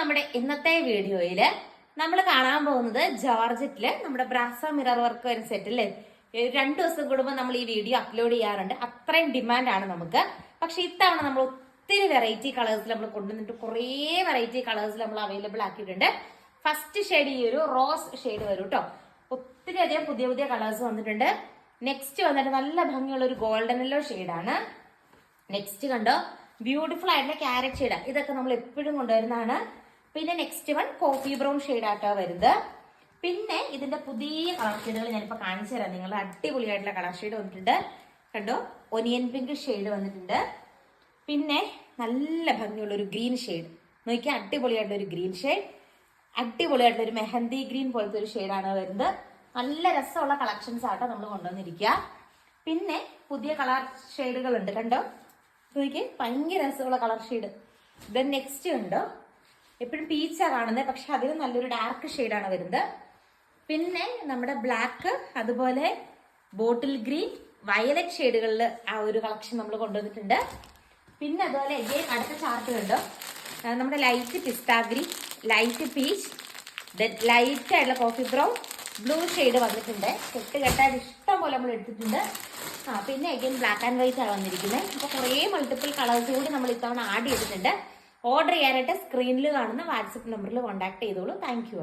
നമ്മുടെ ഇന്നത്തെ വീഡിയോയിൽ നമ്മൾ കാണാൻ പോകുന്നത് ജോർജറ്റിൽ നമ്മുടെ ബ്രാസ മിറർ വർക്ക് വരുന്ന സെറ്റ് അല്ലേ? ഏ, രണ്ടു ദിവസം കൂടുമ്പോൾ നമ്മൾ ഈ വീഡിയോ അപ്ലോഡ് ചെയ്യാറുണ്ട്. അത്രയും ആണ് നമുക്ക്. പക്ഷെ ഇത്തവണ നമ്മൾ ഒത്തിരി വെറൈറ്റി കളേഴ്സിൽ നമ്മൾ കൊണ്ടുവന്നിട്ട് കുറേ വെറൈറ്റി കളേഴ്സിൽ നമ്മൾ അവൈലബിൾ ആക്കിയിട്ടുണ്ട്. ഫസ്റ്റ് ഷെയ്ഡ് ഈ ഒരു റോസ് ഷെയ്ഡ് വരും കേട്ടോ ഒത്തിരി അധികം പുതിയ പുതിയ കളേഴ്സ് വന്നിട്ടുണ്ട്. നെക്സ്റ്റ് വന്നിട്ട് നല്ല ഭംഗിയുള്ള ഒരു ഗോൾഡൻ യെല്ലോ ഷെയ്ഡാണ് നെക്സ്റ്റ് കണ്ടോ? ബ്യൂട്ടിഫുൾ ആയിട്ടുള്ള ക്യാരറ്റ് ഷെയ്ഡ് ഇതൊക്കെ നമ്മൾ എപ്പോഴും കൊണ്ടുവരുന്നതാണ്. പിന്നെ next one coffee brown shade ആട്ടോ വരുന്നത്. പിന്നെ ഇതിന്റെ പുതിയ കളർ ഷെയ്ഡുകൾ ഞാനിപ്പോൾ കാണിച്ചു തരാം. നിങ്ങൾ അടിപൊളിയായിട്ടുള്ള കളർ ഷെയ്ഡ് വന്നിട്ടുണ്ട്. കണ്ടോ? ഒനിയൻ പിങ്ക് ഷെയ്ഡ് വന്നിട്ടുണ്ട്. പിന്നെ നല്ല ഭംഗിയുള്ള ഒരു ഗ്രീൻ ഷെയ്ഡ് നോക്കിയാൽ അടിപൊളിയായിട്ടുള്ള ഒരു ഗ്രീൻ ഷെയ്ഡ് അടിപൊളിയായിട്ടുള്ള ഒരു മെഹന്തി ഗ്രീൻ പോലത്തെ ഒരു ഷെയ്ഡാണ് വരുന്നത്. നല്ല രസമുള്ള കളക്ഷൻസ് ആട്ടോ നമ്മൾ കൊണ്ടുവന്നിരിക്കുക. പിന്നെ പുതിയ കളർ ഷെയ്ഡുകൾ ഉണ്ട് കണ്ടോ? നോക്കി ഭയങ്കര രസമുള്ള കളർ ഷെയ്ഡ് ദെൻ നെക്സ്റ്റ് ഉണ്ടോ എപ്പോഴും പീച്ചാ കാണുന്നത് പക്ഷെ അതിൽ നല്ലൊരു ഡാർക്ക് ഷെയ്ഡാണ് വരുന്നത്. പിന്നെ നമ്മുടെ ബ്ലാക്ക് അതുപോലെ ബോട്ടിൽ ഗ്രീൻ വയലറ്റ് ഷെയ്ഡുകളിൽ ആ ഒരു കളക്ഷൻ നമ്മൾ കൊണ്ടുവന്നിട്ടുണ്ട്. പിന്നെ അതുപോലെ again അടുത്ത ചാർട്ട് കണ്ടോ നമ്മുടെ light pista green light peach light ആയിട്ടുള്ള കോഫി ബ്രൗൺ ബ്ലൂ ഷെയ്ഡ് വന്നിട്ടുണ്ട്. കെട്ട് കെട്ടാൻ ഇഷ്ടം പോലെ നമ്മൾ എടുത്തിട്ടുണ്ട്. ആ പിന്നെ എഗെയിൻ ബ്ലാക്ക് ആൻഡ് വൈറ്റ് ആണ് വന്നിരിക്കുന്നത്. അപ്പോൾ കുറേ മൾട്ടിപ്പിൾ കളേഴ്സ് കൂടി നമ്മൾ ഇത്തവണ ആഡ് ചെയ്തിട്ടുണ്ട്. ഓർഡർ ചെയ്യാനായിട്ട് സ്ക്രീനിൽ കാണുന്ന വാട്സപ്പ് നമ്പറിൽ കോൺടാക്ട് ചെയ്തോളൂ. Thank you.